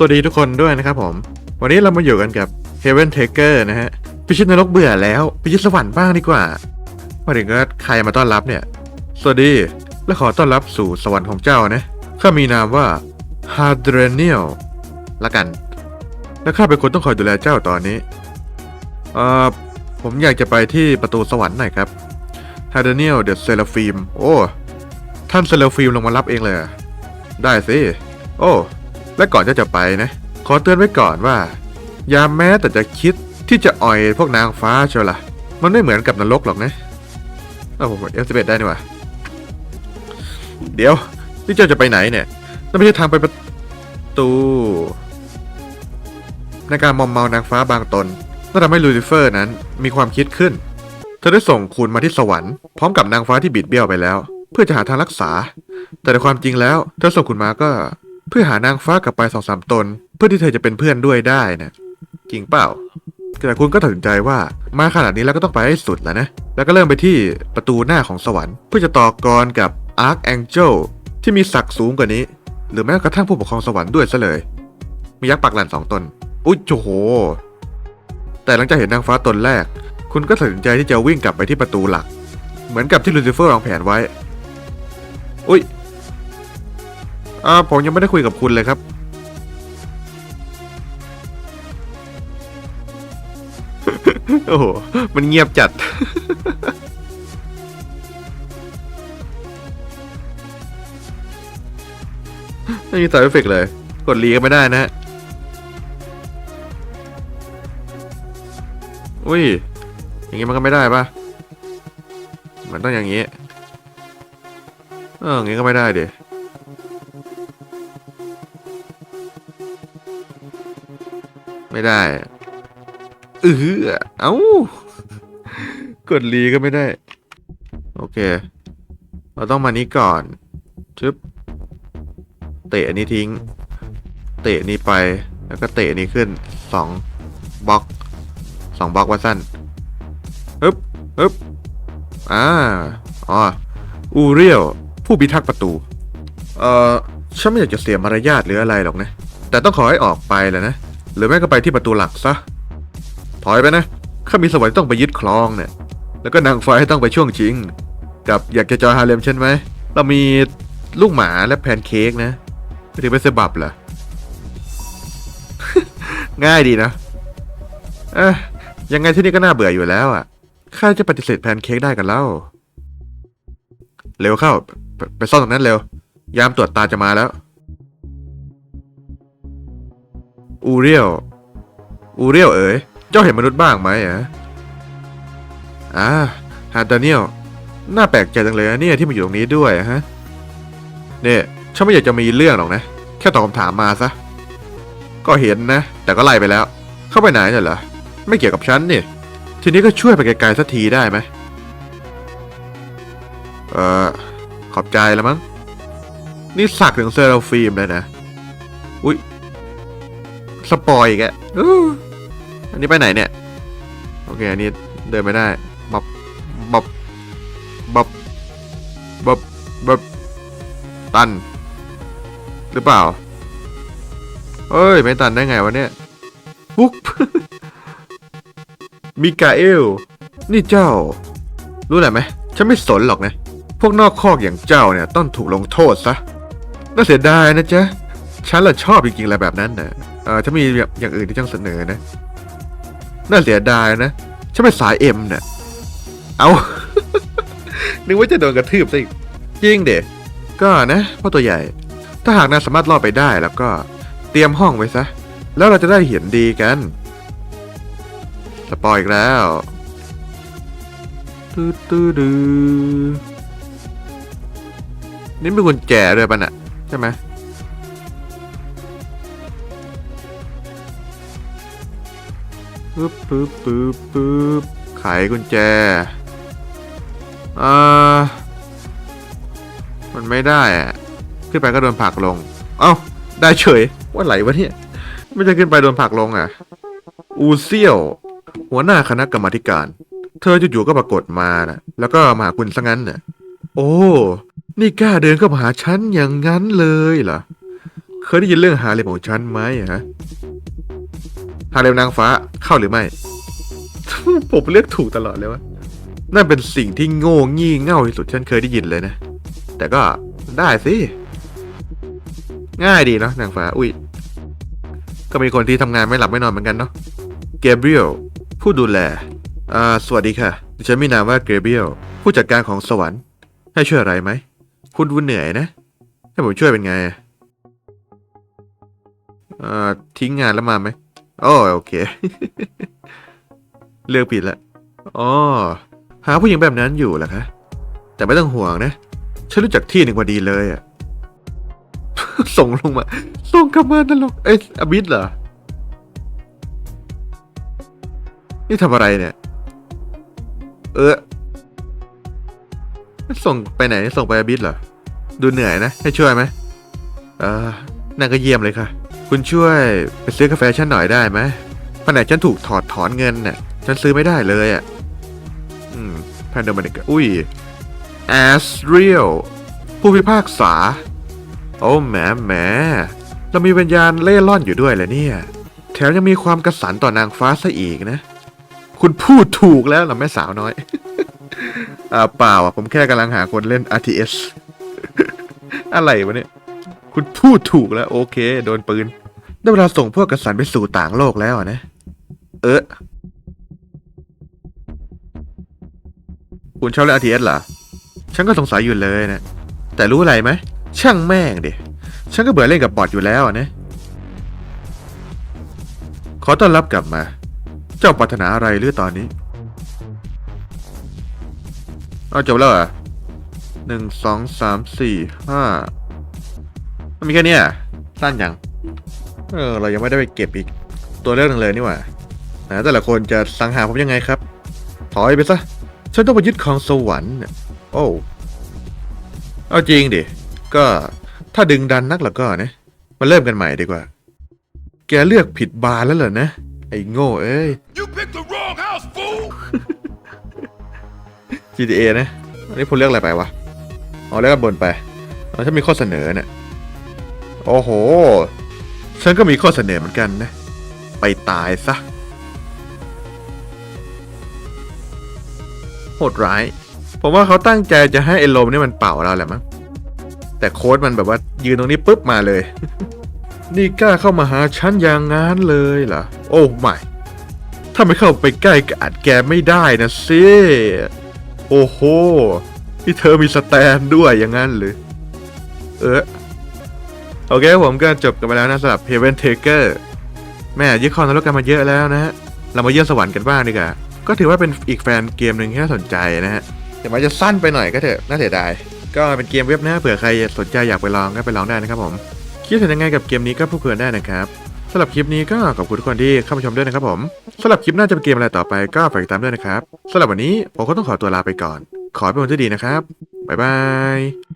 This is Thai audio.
สวัสดีทุกคนด้วยนะครับผม วันนี้เรามาอยู่กันกับ Heaven Taker นะฮะพิชิตนรกเบื่อแล้วไปชิตสวรรค์บ้างดีกว่ามาถึงก็ใครมาต้อนรับเนี่ย สวัสดีและขอต้อนรับสู่สวรรค์ของเจ้านะข้ามีนามว่า h a d r a n i e l ละกัน และข้าเป็นคนต้องคอยดูแลเจ้าตอนนี้เอ่อผมอยากจะไปที่ประตูสวรรค์หน่อยครับ h a d r a n i e l the Seraphim โอ้ท่านเซลฟิมลงมารับเองเลย ได้สิโอ้ และก่อนจะจะไปนะ ขอเตือนไว้ก่อนว่า อย่าแม้แต่จะคิดที่จะอ่อยพวกนางฟ้าเชียวล่ะ มันไม่เหมือนกับนรกหรอกนะเอาผมเอฟสิบเอ็ดได้นี่ว่าเดี๋ยว นี่เจ้าจะไปไหนเนี่ยนั่นไม่ใช่ทางไปประตูในการมอมเมานางฟ้าบางตนนั่นทำให้ลูซิเฟอร์นั้นมีความคิดขึ้น เธอได้ส่งคุณมาที่สวรรค์พร้อมกับนางฟ้าที่บิดเบี้ยวไปแล้ว เพื่อจะหาทางรักษา แต่ในความจริงแล้วเธอส่งคุณมาก็ เพื่อหานางฟ้ากลับไปสองสามตน เพื่อที่เธอจะเป็นเพื่อนด้วยได้นะจริงเปล่าแต่คุณก็ตัดสินใจว่ามาขนาดนี้แล้วก็ต้องไปให้สุดแล้วนะ แล้วก็เริ่มไปที่ประตูหน้าของสวรรค์ เพื่อจะต่อกรกับ Archangel ที่มีศักดิ์สูงกว่านี้ หรือแม้กระทั่งผู้ปกครองสวรรค์ด้วยซะเลย มียักษ์ปักหลันสองตน อุ้ยโอ้โห แต่หลังจากเห็นนางฟ้าตนแรก คุณก็ตัดสินใจที่จะวิ่งกลับไปที่ประตูหลัก เหมือนกับที่ลูซิเฟอร์วางแผนไว้ อุ้ย อ่าผมยังไม่ได้คุยกับคุณเลยครับ โอ้โห มันเงียบจัด ไม่มีสายเอฟเฟกเลย กดรีก็ไม่ได้นะฮะ อุ้ย อย่างงี้มันก็ไม่ได้ปะมันต้องอย่างงี้ เอออย่างงี้ก็ไม่ได้เดิ ไม่ได้เออเอ้ากดรีก็ไม่ได้ โอเค เราต้องมานี้ก่อนชึบเตะอันนี้ทิ้ง เตะนี้ไปแล้วก็เตะนี้ขึ้นสองบล็อกสองบล็อกว่าสั้นฮึบฮึบอ่าอ๋ออูเรียลผู้พิทักษ์ประตู เอ่อฉันไม่อยากจะเสียมารยาทหรืออะไรหรอกนะ แต่ต้องขอให้ออกไปแหละนะ หรือไม่ก็ไปที่ประตูหลักซะ ถอยไปนะ ข้ามีสวรรค์ต้องไปยึดคลองเนี่ย แล้วก็นางฟ้าให้ต้องไปช่วงชิง กับอยากจะจอยฮาเลมใช่ไหม เรามีลูกหมาและแพนเค้กนะไม่ถึงไปเซบับเหรอ ง่ายดีนะ เอะยังไงที่นี่ก็น่าเบื่ออยู่แล้วอะ ข้าจะปฏิเสธแพนเค้กได้กันแล้ว เร็วเข้า ไปซ่อนตรงนั้นเร็ว ยามตรวจตาจะมาแล้ว อูเรียลอูเรียลเอ๋ยเจ้าเห็นมนุษย์บ้างไหมอะอ่าฮาดาเนียลน่าแปลกใจจังเลยนะเนี่ยที่มาอยู่ตรงนี้ด้วยฮะเนี่ยฉันไม่อยากจะมีเรื่องหรอกนะ แค่ตอบคำถามมาซะ ก็เห็นนะ แต่ก็ไล่ไปแล้ว เข้าไปไหนเนี่ยเหรอ ไม่เกี่ยวกับฉันนี่ ทีนี้ก็ช่วยไปไกลๆสักทีได้ไหมเออขอบใจแล้วมั้ง นี่สักถึงเซราฟิล์มเลยนะ สปอยอีกอันนี้ไปไหนเนี่ย โอเค อันนี้เดินไม่ได้บับบับบับบับบับตัน หรือเปล่า เอ้ย ไม่ตันได้ไงวะเนี่ยปุ๊บมิกาเอล นี่เจ้า รู้อะไรไหม ฉันไม่สนหรอกนะ พวกนอกคอกอย่างเจ้าเนี่ย ต้องถูกลงโทษซะ น่าเสียดายนะจ๊ะ ฉันละชอบจริงๆอะไรแบบนั้นนะ ออฉันมีอย่างอื่นที่ต้องเสนอนะ น่าเสียดายนะ ฉันเป็นสายเอ็มเนี่ยเอา นึกว่าจะโดนกระทืบซะอีกจริงเด็กก็นะพ่อตัวใหญ่ ถ้าหากนายสามารถรอดไปได้แล้วก็เตรียมห้องไว้ซะ แล้วเราจะได้เห็นดีกัน สปอยอีกแล้วตื้อตื้อดือนี่มีกุญแจด้วยปะน่ะใช่ไหม ปึ๊บปึ๊บปึ๊บปึ๊บไขกุญแจอ่ามันไม่ได้อะขึ้นไปก็โดนผลักลง เอ้า ได้เฉย ว่าไหลวะเนี่ย ไม่จะขึ้นไปโดนผลักลงอะ อูเซียว หัวหน้าคณะกรรมธิการ เธอจู่ๆก็ปรากฏมานะแล้วก็มาหาคุณซะงั้นน่ะ โอ้ นี่กล้าเดินเข้ามาหาฉันอย่างนั้นเลยเหรอ เคยได้ยินเรื่องฮาเลมของฉันไหมฮะ ฮาเลมนางฟ้าเข้าหรือไม่ ผมเรียกถูกตลอดเลยวะนั่นเป็นสิ่งที่โง่งี่เง่าที่สุดฉันเคยได้ยินเลยนะ แต่ก็ได้สิ ง่ายดีเนาะนางฟ้า อุ้ย ก็มีคนที่ทำงานไม่หลับไม่นอนเหมือนกันเนาะ เกเบรียลผู้ดูแล อ่า สวัสดีค่ะ ดิฉันมีนามว่าเกเบรียลผู้จัดการของสวรรค์ ให้ช่วยอะไรไหม คุณดูเหนื่อยนะ ให้ผมช่วยเป็นไง อ่า ทิ้งงานแล้วมาไหม โอ้โอเค เลือกผิดละอ๋อหาผู้หญิงแบบนั้นอยู่เหรอคะแต่ไม่ต้องห่วงนะ ฉันรู้จักที่หนึ่งพอดีเลยอะส่งลงมา ส่งกลับมาตลกเอ้ยอบิดเหรอ นี่ทำอะไรเนี่ย เออ ส่งไปไหน ส่งไปอบิดเหรอ ดูเหนื่อยนะ ให้ช่วยไหมเออนั่นก็เยี่ยมเลยค่ะ คุณช่วยไปซื้อกาแฟฉันหน่อยได้ไหมแผนกฉันถูกถอดถอนเงินน่ะ ฉันซื้อไม่ได้เลยอะ อืมแพนเดมิกอุ้ยแอสเรียลผู้พิพากษา โอ้แหมแหมเรามีวิญญาณเล่ร่อนอยู่ด้วยแหละเนี่ย แถมยังมีความกระสันต่อนางฟ้าซะอีกนะ คุณพูดถูกแล้วเหรอแม่สาวน้อย อ่าเปล่าอะ ผมแค่กำลังหาคนเล่น RTS อะไรวะเนี่ย คุณพูดถูกแล้ว โอเค โดนปืน ได้เวลาส่งพวกกระสันไปสู่ต่างโลกแล้วนะ เออคุณชอบเล่น RTS เหรอ ฉันก็สงสัยอยู่เลยนะ แต่รู้อะไรไหม ช่างแม่งเดิฉันก็เบื่อเล่นกับบอทอยู่แล้วนะ ขอต้อนรับกลับมา เจ้าปรารถนาอะไรหรือตอนนี้เอาจบแล้วอะหนึ่งสองสามสี่ห้า มันมีแค่เนี้ยสั้นยังเออเรายังไม่ได้ไปเก็บอีกตัวเลือกหนึ่งเลยนี่หว่านะแต่ละคนจะสังหารผมยังไงครับ ถอยไปซะฉันต้องไปยึดของสวรรค์เนี่ยโอ้เอาจริงดิก็ถ้าดึงดันนักแล้วก็นะมาเริ่มกันใหม่ดีกว่า แกเลือกผิดบานแล้วเหรอนะ ไอ้โง่เอ้ย You picked the wrong house, fool! GTA นะอันนี้คุณเลือกอะไรไปวะอ๋อเลือกอันบนไปอ๋อฉันมีข้อเสนอเนี่ย โอ้โห ฉันก็มีข้อเสนอเหมือนกันนะ ไปตายซะ โหดร้าย ผมว่าเขาตั้งใจจะให้ไอ้ลมนี่มันเป่าเราแหละมั้ง แต่โค้ดมันแบบว่ายืนตรงนี้ปุ๊บมาเลย นี่กล้าเข้ามาหาฉันอย่างงั้นเลยเหรอ โอ้ไม่ ถ้าไม่เข้าไปใกล้ก็อาจแกไม่ได้นะสิโอ้โหนี่เธอมีสแตนด้วยอย่างนั้นหรือ เออ โอเคผมก็จบกันไปแล้วนะสำหรับ Heaven Taker แม่ยึดครองนรกกันมาเยอะแล้วนะฮะเรามาเยี่ยมสวรรค์กันบ้างดีกว่าก็ถือว่าเป็นอีกแฟนเกมหนึ่งที่น่าสนใจนะฮะถึงแม้จะสั้นไปหน่อยก็เถอะน่าเสียดายก็เป็นเกมเว็บนะเผื่อใครสนใจอยากไปลองก็ไปลองได้นะครับผมคิดเห็นยังไงกับเกมนี้ก็พูดคุยกันได้นะครับสำหรับคลิปนี้ก็ขอบคุณทุกคนที่เข้ามาชมด้วยนะครับผมสำหรับคลิปหน้าจะเป็นเกมอะไรต่อไปก็ฝากติดตามด้วยนะครับสำหรับวันนี้ผมก็ต้องขอตัวลาไปก่อน ขอให้เป็นวันที่ดีนะครับบ๊ายบาย